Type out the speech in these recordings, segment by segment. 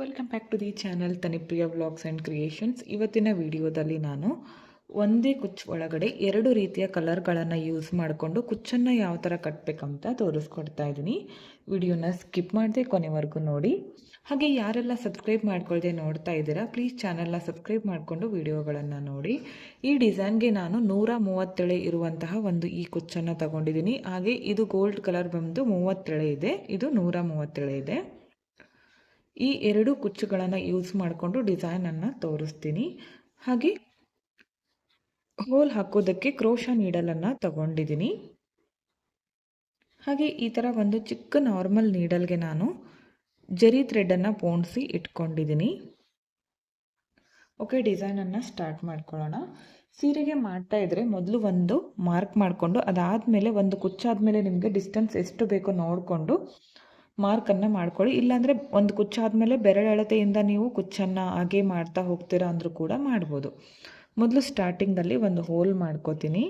Welcome back to the channel Tanipriya vlogs and creations ಇವತ್ತಿನ ವಿಡಿಯೋದಲ್ಲಿ ನಾನು ಒಂದೇ ಕುಚ್ಚು ಒಳಗಡೆ ಎರಡು ರೀತಿಯ ಕಲರ್ಗಳನ್ನು ಯೂಸ್ ಮಾಡಿಕೊಂಡು ಕುಚ್ಚನ್ನು ಯಾವ ಥರ ಕಟ್ಟಬೇಕಂತ ತೋರಿಸ್ಕೊಡ್ತಾ ಇದ್ದೀನಿ. ವಿಡಿಯೋನ ಸ್ಕಿಪ್ ಮಾಡದೆ ಕೊನೆವರೆಗೂ ನೋಡಿ. ಹಾಗೆ ಯಾರೆಲ್ಲ ಸಬ್ಸ್ಕ್ರೈಬ್ ಮಾಡ್ಕೊಳ್ಳದೆ ನೋಡ್ತಾ ಇದ್ದೀರಾ ಪ್ಲೀಸ್ ಚಾನಲ್ನ ಸಬ್ಸ್ಕ್ರೈಬ್ ಮಾಡಿಕೊಂಡು ವಿಡಿಯೋಗಳನ್ನು ನೋಡಿ. ಈ ಡಿಸೈನ್ಗೆ ನಾನು ನೂರ ಮೂವತ್ತೆಳೆ ಇರುವಂತಹ ಒಂದು ಈ ಕುಚ್ಚನ್ನು ತಗೊಂಡಿದ್ದೀನಿ. ಹಾಗೆ ಇದು ಗೋಲ್ಡ್ ಕಲರ್ ಬಂದು ಮೂವತ್ತೆಳೆ ಇದೆ, ಇದು ನೂರ ಮೂವತ್ತೇಳೆ ಇದೆ. ಈ ಎರಡು ಕುಚ್ಚುಗಳನ್ನು ಯೂಸ್ ಮಾಡಿಕೊಂಡು ಡಿಸೈನನ್ನು ತೋರಿಸ್ತೀನಿ. ಹಾಗೆ ಹೋಲ್ ಹಾಕೋದಕ್ಕೆ ಕ್ರೋಶ ನೀಡಲನ್ನು ತಗೊಂಡಿದ್ದೀನಿ ಹಾಗೆ ಈ ಥರ ಒಂದು ಚಿಕ್ಕ ನಾರ್ಮಲ್ ನೀಡಲ್ಗೆ ನಾನು ಜರಿ ಥ್ರೆಡನ್ನು ಪೋಣಿಸಿ ಇಟ್ಕೊಂಡಿದ್ದೀನಿ ಓಕೆ ಡಿಸೈನನ್ನು ಸ್ಟಾರ್ಟ್ ಮಾಡ್ಕೊಳ್ಳೋಣ. ಸೀರೆಗೆ ಮಾಡ್ತಾ ಇದ್ರೆ ಮೊದಲು ಒಂದು ಮಾರ್ಕ್ ಮಾಡಿಕೊಂಡು ಅದಾದಮೇಲೆ ಒಂದು ಕುಚ್ಚಾದ ಮೇಲೆ ನಿಮಗೆ ಡಿಸ್ಟೆನ್ಸ್ ಎಷ್ಟು ಬೇಕೋ ನೋಡಿಕೊಂಡು ಮಾರ್ಕನ್ನು ಮಾಡ್ಕೊಳ್ಳಿ. ಇಲ್ಲಾಂದರೆ ಒಂದು ಕುಚ್ಚಾದಮೇಲೆ ಬೆರಳೆಳತೆಯಿಂದ ನೀವು ಕುಚ್ಚನ್ನು ಹಾಗೆ ಮಾಡ್ತಾ ಹೋಗ್ತೀರಾ ಅಂದರೂ ಕೂಡ ಮಾಡ್ಬೋದು. ಮೊದಲು ಸ್ಟಾರ್ಟಿಂಗಲ್ಲಿ ಒಂದು ಹೋಲ್ ಮಾಡ್ಕೋತೀನಿ.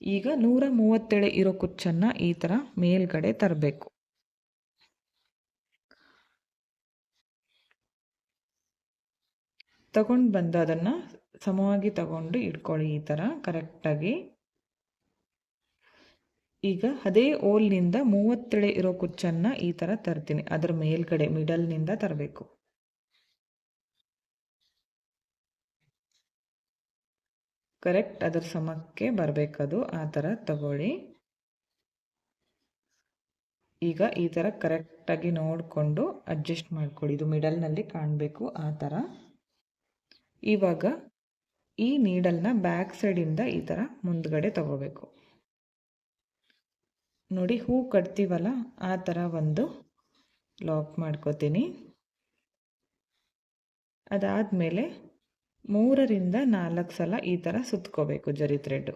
ಈಗ ನೂರ ಮೂವತ್ತೇಳು ಇರೋ ಕುಚ್ಚನ್ನು ಈ ಥರ ಮೇಲ್ಗಡೆ ತರಬೇಕು. ತಗೊಂಡು ಬಂದು ಅದನ್ನು ಸಮವಾಗಿ ತಗೊಂಡು ಇಟ್ಕೊಳ್ಳಿ ಈ ಥರ ಕರೆಕ್ಟಾಗಿ. ಈಗ ಅದೇ ಓಲ್ನಿಂದ ಮೂವತ್ತೆಳೆ ಇರೋ ಕುಚ್ಚನ್ನು ಈ ಥರ ತರ್ತೀನಿ. ಅದರ ಮೇಲ್ಗಡೆ, ಮಿಡಲ್ನಿಂದ ತರಬೇಕು. ಕರೆಕ್ಟ್ ಅದರ ಸಮಕ್ಕೆ ಬರಬೇಕದು. ಆ ಥರ ತಗೊಳ್ಳಿ. ಈಗ ಈ ಥರ ಕರೆಕ್ಟಾಗಿ ನೋಡಿಕೊಂಡು ಅಡ್ಜಸ್ಟ್ ಮಾಡ್ಕೊಳ್ಳಿ. ಇದು ಮಿಡಲ್ನಲ್ಲಿ ಕಾಣಬೇಕು ಆ ಥರ ಇವಾಗ ಈ ನೀಡಲ್ನ ಬ್ಯಾಕ್ ಸೈಡಿಂದ ಈ ಥರ ಮುಂದ್ಗಡೆ ತಗೋಬೇಕು. ನೋಡಿ ಹೂ ಕಟ್ತೀವಲ್ಲ, ಆ ಥರ ಒಂದು ಲಾಕ್ ಮಾಡ್ಕೋತೀನಿ. ಅದಾದಮೇಲೆ ಮೂರರಿಂದ ನಾಲ್ಕು ಸಲ ಈ ಥರ ಸುತ್ಕೋಬೇಕು ಜರಿ ಥ್ರೆಡ್ಡು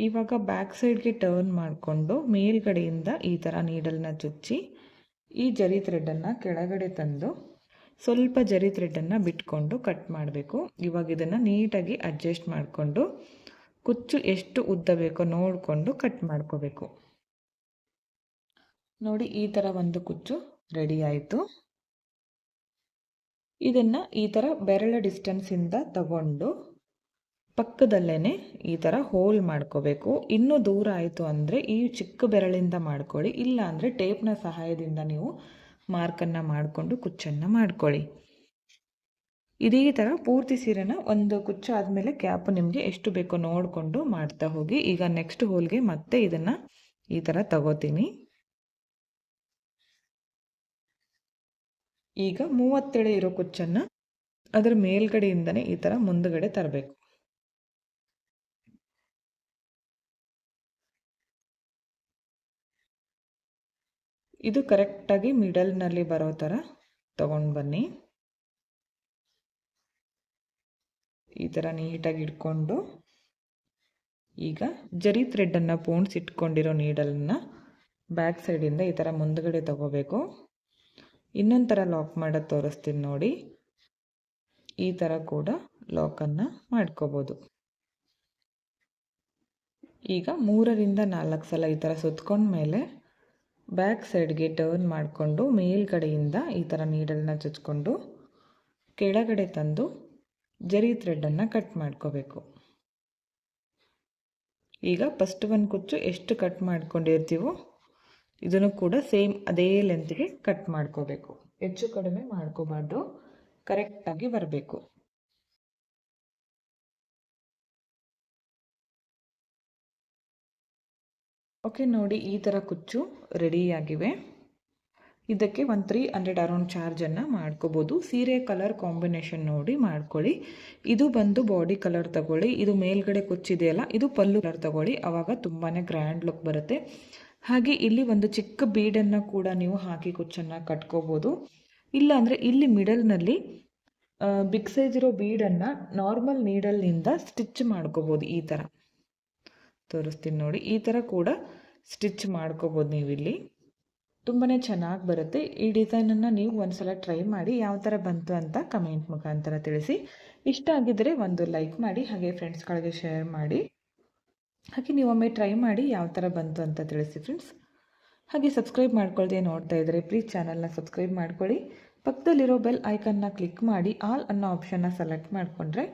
ಇವಾಗ ಬ್ಯಾಕ್ ಸೈಡ್ಗೆ ಟರ್ನ್ ಮಾಡಿಕೊಂಡು ಮೇಲ್ಗಡೆಯಿಂದ ಈ ಥರ ನೀಡಲ್ನ ಚುಚ್ಚಿ ಈ ಜರಿ ಥ್ರೆಡ್ಡನ್ನು ಕೆಳಗಡೆ ತಂದು ಸ್ವಲ್ಪ ಜರಿ ಥ್ರೆಡ್ಡನ್ನು ಬಿಟ್ಕೊಂಡು ಕಟ್ ಮಾಡಬೇಕು. ಇವಾಗ ಇದನ್ನು ನೀಟಾಗಿ ಅಡ್ಜಸ್ಟ್ ಮಾಡಿಕೊಂಡು ಕುಚ್ಚು ಎಷ್ಟು ಉದ್ದ ಬೇಕೋ ನೋಡಿಕೊಂಡು ಕಟ್ ಮಾಡ್ಕೋಬೇಕು. ನೋಡಿ, ಈ ಥರ ಒಂದು ಕುಚ್ಚು ರೆಡಿ ಆಯಿತು. ಇದನ್ನು ಈ ಥರ ಬೆರಳ ಡಿಸ್ಟೆನ್ಸಿಂದ ತಗೊಂಡು ಪಕ್ಕದಲ್ಲೇ ಈ ಥರ ಹೋಲ್ ಮಾಡ್ಕೋಬೇಕು. ಇನ್ನೂ ದೂರ ಆಯಿತು ಅಂದರೆ ಈ ಚಿಕ್ಕ ಬೆರಳಿಂದ ಮಾಡ್ಕೊಳ್ಳಿ. ಇಲ್ಲ ಅಂದರೆ ಟೇಪ್ನ ಸಹಾಯದಿಂದ ನೀವು ಮಾರ್ಕನ್ನು ಮಾಡಿಕೊಂಡು ಕುಚ್ಚನ್ನು ಮಾಡ್ಕೊಳ್ಳಿ. ಇದೇ ಥರ ಪೂರ್ತಿ ಸೀರೆನ ಒಂದು ಕುಚ್ಚ ಆದಮೇಲೆ ಕ್ಯಾಪ್ ನಿಮಗೆ ಎಷ್ಟು ಬೇಕೋ ನೋಡಿಕೊಂಡು ಮಾಡ್ತಾ ಹೋಗಿ. ಈಗ ನೆಕ್ಸ್ಟ್ ಹೋಲ್ಗೆ ಮತ್ತೆ ಇದನ್ನು ಈ ಥರ ತಗೋತೀನಿ. ಈಗ ಮೂವತ್ತೇಳು ಇರೋ ಕುಚ್ಚನ್ನು ಅದರ ಮೇಲ್ಗಡೆಯಿಂದನೇ ಈ ಥರ ಮುಂದುಗಡೆ ತರಬೇಕು. ಇದು ಕರೆಕ್ಟಾಗಿ ಮಿಡಲ್ನಲ್ಲಿ ಬರೋ ಥರ ತಗೊಂಡು ಬನ್ನಿ. ಈ ಥರ ನೀಟಾಗಿ ಇಟ್ಕೊಂಡು ಈಗ ಜರಿ ಥ್ರೆಡ್ಡನ್ನು ಪೋಣ್ಸ್ ಇಟ್ಕೊಂಡಿರೋ ನೀಡಲನ್ನು ಬ್ಯಾಕ್ ಸೈಡಿಂದ ಈ ಥರ ಮುಂದುಗಡೆ ತಗೋಬೇಕು. ಇನ್ನೊಂದು ಥರ ಲಾಕ್ ಮಾಡೋದು ತೋರಿಸ್ತೀನಿ ನೋಡಿ. ಈ ಥರ ಕೂಡ ಲಾಕನ್ನು ಮಾಡ್ಕೋಬೋದು. ಈಗ ಮೂರರಿಂದ ನಾಲ್ಕು ಸಲ ಈ ಥರ ಸುತ್ಕೊಂಡ್ಮೇಲೆ ಬ್ಯಾಕ್ ಸೈಡ್ಗೆ ಟರ್ನ್ ಮಾಡಿಕೊಂಡು ಮೇಲ್ಗಡೆಯಿಂದ ಈ ಥರ ನೀಡಲನ್ನ ಚುಚ್ಕೊಂಡು ಕೆಳಗಡೆ ತಂದು ಜರಿ ಥ್ರೆಡ್ಡನ್ನು ಕಟ್ ಮಾಡ್ಕೋಬೇಕು. ಈಗ ಫಸ್ಟ್ ಒಂದು ಕುಚ್ಚು ಎಷ್ಟು ಕಟ್ ಮಾಡ್ಕೊಂಡಿರ್ತೀವೋ ಇದನ್ನು ಕೂಡ ಸೇಮ್ ಅದೇ ಲೆಂತ್ಗೆ ಕಟ್ ಮಾಡ್ಕೋಬೇಕು. ಹೆಚ್ಚು ಕಡಿಮೆ ಮಾಡ್ಕೋಬಾರ್ದು. ಕರೆಕ್ಟಾಗಿ ಬರಬೇಕು. ಓಕೆ ನೋಡಿ ಈ ಥರ ಕುಚ್ಚು ರೆಡಿಯಾಗಿವೆ ಇದಕ್ಕೆ ಒಂದು ತ್ರೀ ಹಂಡ್ರೆಡ್ ಅರೌಂಡ್ ಚಾರ್ಜನ್ನು ಮಾಡ್ಕೋಬೋದು. ಸೀರೆ ಕಲರ್ ಕಾಂಬಿನೇಷನ್ ನೋಡಿ ಮಾಡ್ಕೊಳ್ಳಿ. ಇದು ಬಂದು ಬಾಡಿ ಕಲರ್ ತಗೊಳ್ಳಿ. ಇದು ಮೇಲ್ಗಡೆ ಕುಚ್ಚಿದೆಯಲ್ಲ, ಇದು ಪಲ್ಲು ಕಲರ್ ತಗೊಳ್ಳಿ. ಆವಾಗ ತುಂಬಾ ಗ್ರ್ಯಾಂಡ್ ಲುಕ್ ಬರುತ್ತೆ. ಹಾಗೆ ಇಲ್ಲಿ ಒಂದು ಚಿಕ್ಕ ಬೀಡನ್ನು ಕೂಡ ನೀವು ಹಾಕಿ ಕುಚ್ಚನ್ನು ಕಟ್ಕೋಬೋದು. ಇಲ್ಲಾಂದರೆ ಇಲ್ಲಿ ಮಿಡಲ್ನಲ್ಲಿ ಬಿಗ್ ಸೈಜ್ ಇರೋ ಬೀಡನ್ನು ನಾರ್ಮಲ್ ನೀಡಲ್ನಿಂದ ಸ್ಟಿಚ್ ಮಾಡ್ಕೋಬೋದು ಈ ಥರ ತೋರಿಸ್ತೀನಿ ನೋಡಿ. ಈ ಥರ ಕೂಡ ಸ್ಟಿಚ್ ಮಾಡ್ಕೋಬೋದು ನೀವು ಇಲ್ಲಿ ತುಂಬಾ ಚೆನ್ನಾಗಿ ಬರುತ್ತೆ. ಈ ಡಿಸೈನನ್ನು ನೀವು ಒಂದ್ಸಲ ಟ್ರೈ ಮಾಡಿ ಯಾವ ಥರ ಬಂತು ಅಂತ ಕಮೆಂಟ್ ಮುಖಾಂತರ ತಿಳಿಸಿ. ಇಷ್ಟ ಆಗಿದ್ದರೆ ಒಂದು ಲೈಕ್ ಮಾಡಿ, ಹಾಗೆ ಫ್ರೆಂಡ್ಸ್ಗಳಿಗೆ ಶೇರ್ ಮಾಡಿ. ಹಾಗೆ ನೀವೊಮ್ಮೆ ಟ್ರೈ ಮಾಡಿ ಯಾವ ಥರ ಬಂತು ಅಂತ ತಿಳಿಸಿ ಫ್ರೆಂಡ್ಸ್ ಹಾಗೆ ಸಬ್ಸ್ಕ್ರೈಬ್ ಮಾಡ್ಕೊಳ್ದೆ ನೋಡ್ತಾ ಇದ್ದರೆ ಪ್ಲೀಸ್ ಚಾನಲ್ನ ಸಬ್ಸ್ಕ್ರೈಬ್ ಮಾಡ್ಕೊಳ್ಳಿ. ಪಕ್ಕದಲ್ಲಿರೋ ಬೆಲ್ ಐಕನ್ನ ಕ್ಲಿಕ್ ಮಾಡಿ ಆಲ್ ಅನ್ನೋ ಆಪ್ಷನ್ನ ಸೆಲೆಕ್ಟ್ ಮಾಡಿಕೊಂಡ್ರೆ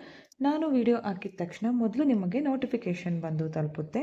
ನಾನು ವಿಡಿಯೋ ಹಾಕಿದ ತಕ್ಷಣ ಮೊದಲು ನಿಮಗೆ ನೋಟಿಫಿಕೇಷನ್ ಬಂದು ತಲುಪುತ್ತೆ.